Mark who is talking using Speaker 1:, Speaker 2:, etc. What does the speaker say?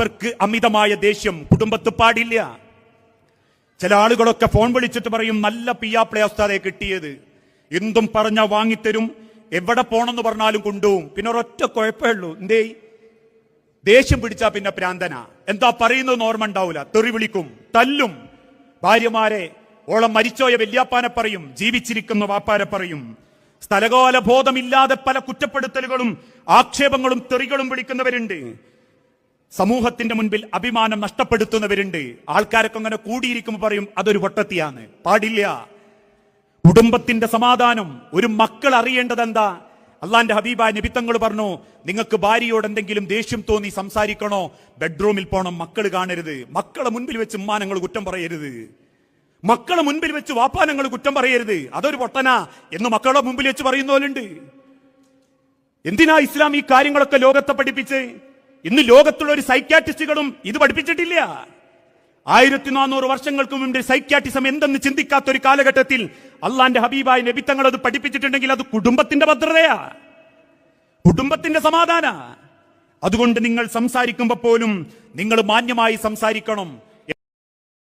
Speaker 1: അവർക്ക് അമിതമായ ദേഷ്യം. കുടുംബത്ത് പാടില്ല. ചില ആളുകളൊക്കെ ഫോൺ വിളിച്ചിട്ട് പറയും നല്ല പിയാപ്ലേ അവസ്ഥാതെ കിട്ടിയത്. എന്തും പറഞ്ഞ വാങ്ങിത്തരും. എവിടെ പോണെന്ന് പറഞ്ഞാലും കൊണ്ടുപോകും. പിന്നെ ഒരൊറ്റ കുഴപ്പമേ ഉള്ളൂ. എന്തേ? ദേഷ്യം പിടിച്ചാ പിന്നെ പ്രാന്തന. എന്താ പറയുന്നത് ഓർമ്മ ഉണ്ടാവില്ല തെറി വിളിക്കും തല്ലും. ഭാര്യമാരെ ഓളം മരിച്ചോയ വല്യാപ്പാനെ പറയും ജീവിച്ചിരിക്കുന്ന വാപ്പാരെ പറയും. സ്ഥലകോല ബോധമില്ലാതെ പല കുറ്റപ്പെടുത്തലുകളും ആക്ഷേപങ്ങളും തെറികളും വിളിക്കുന്നവരുണ്ട്. സമൂഹത്തിന്റെ മുൻപിൽ അഭിമാനം നഷ്ടപ്പെടുത്തുന്നവരുണ്ട്. ആൾക്കാരൊക്കെ അങ്ങനെ കൂടിയിരിക്കുമ്പോൾ പറയും അതൊരു പൊട്ടത്തിയാണ്. പാടില്ല. കുടുംബത്തിന്റെ സമാധാനം ഒരു മക്കൾ അറിയേണ്ടത് എന്താ അള്ളാന്റെ ഹബീബായ നിബിത്തങ്ങൾ പറഞ്ഞു നിങ്ങൾക്ക് ഭാര്യയോട് എന്തെങ്കിലും ദേഷ്യം തോന്നി സംസാരിക്കണോ? ബെഡ്റൂമിൽ പോണം മക്കൾ കാണരുത്. മക്കളെ മുൻപിൽ വെച്ച് ഉമ്മാനങ്ങൾ കുറ്റം പറയരുത്. മക്കളെ മുൻപിൽ വെച്ച് വാപ്പാനങ്ങൾ കുറ്റം പറയരുത്. അതൊരു പൊട്ടനാ എന്ന് മക്കളെ മുമ്പിൽ വെച്ച് പറയുന്നവരുണ്ട് എന്തിനാ ഇസ്ലാം ഈ കാര്യങ്ങളൊക്കെ ലോകത്തെ പഠിപ്പിച്ച്? ഇന്ന് ലോകത്തുള്ള ഒരു സൈക്യാട്രിസ്റ്റുകളും ഇത് പഠിപ്പിച്ചിട്ടില്ല. ആയിരത്തി നാനൂറ് വർഷങ്ങൾക്ക് മുമ്പ് സൈക്യാറ്റിസം എന്തെന്ന് ചിന്തിക്കാത്ത ഒരു കാലഘട്ടത്തിൽ അള്ളാന്റെ ഹബീബായ നബിത്തങ്ങൾ അത് പഠിപ്പിച്ചിട്ടുണ്ടെങ്കിൽ അത് കുടുംബത്തിന്റെ ഭദ്രതയാ. കുടുംബത്തിന്റെ സമാധാന. അതുകൊണ്ട് നിങ്ങൾ സംസാരിക്കുമ്പോൾ പോലും നിങ്ങൾ മാന്യമായി സംസാരിക്കണം.